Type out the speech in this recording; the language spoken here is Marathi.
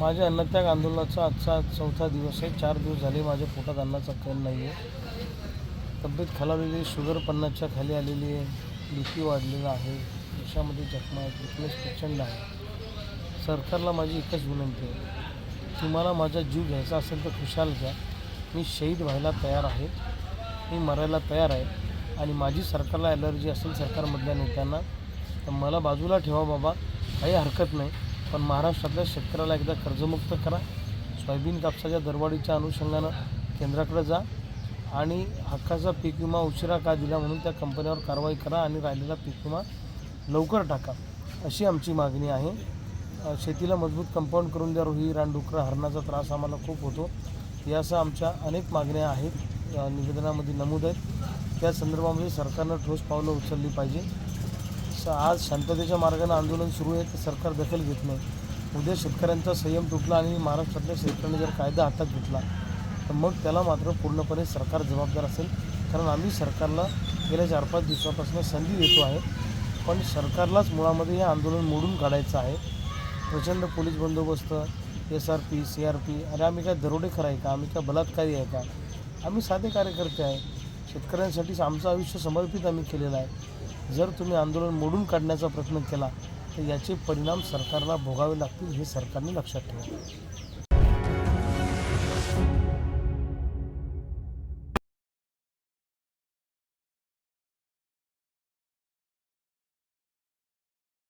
माझ्या अन्नत्याग आंदोलनाचा आजचा चौथा दिवस आहे. चार दिवस झाले माझ्या पोटात अन्नाचा कण नाही आहे तब्येत खालावलेली शुगर पन्नासच्या खाली आलेली आहे. बी पी वाढलेला आहे. देशामध्ये जखमा आहेत. विकनेस प्रचंड आहे सरकारला माझी एकच विनंती आहे. तुम्हाला माझा जीव घ्यायचा असेल तर खुशाल घ्या. मी शहीद व्हायला तयार आहे. मी मरायला तयार आहे. आणि माझी सरकारला ॲलर्जी असेल सरकारमधल्या नेत्यांना तर मला बाजूला ठेवा बाबा. काही हरकत नाही. पण महाराष्ट्रातल्या शेतकऱ्याला एकदा कर्जमुक्त करा. सोयाबीन कापसाच्या दरवाढीच्या अनुषंगानं केंद्राकडे जा आणि हक्काचा पीक विमा उशिरा का दिला म्हणून त्या कंपन्यावर कारवाई करा आणि राहिलेला पीक विमा लवकर टाका अशी आमची मागणी आहे. शेतीला मजबूत कंपाऊंड करून द्या रोही रानडुकरं हरणाचा त्रास आम्हाला खूप होतो. यासह आमच्या अनेक मागण्या आहेत. निवेदनामध्ये नमूद आहेत. त्या संदर्भामध्ये सरकारनं ठोस पावलं उचलली पाहिजे. तर आज शांततेच्या मार्गाने आंदोलन सुरू आहे तर सरकार दखल घेत नाही. उद्या शेतकऱ्यांचा संयम तुटला आणि महाराष्ट्रातल्या शेतकऱ्यांनी जर कायदा हातात घेतला तर मग त्याला मात्र पूर्णपणे सरकार जबाबदार असेल. कारण आम्ही सरकारला गेल्या चार पाच दिवसापासून संधी देतो आहे पण सरकारलाच मुळामध्ये हे आंदोलन मोडून काढायचं आहे. प्रचंड पोलीस बंदोबस्त S R P C R P अरे आम्ही काय दरोडेखर आहे का? आम्ही काय बलात्कारी आहे का? आम्ही साधे कार्यकर्ते आहे. शेतकऱ्यांसाठी आमचं आयुष्य समर्पित आम्ही केलेलं आहे. जर तुम्ही आंदोलन मोडून काढण्याचा प्रयत्न केला तर याचे परिणाम सरकारला भोगावे लागतील हे सरकारने लक्षात ठेवा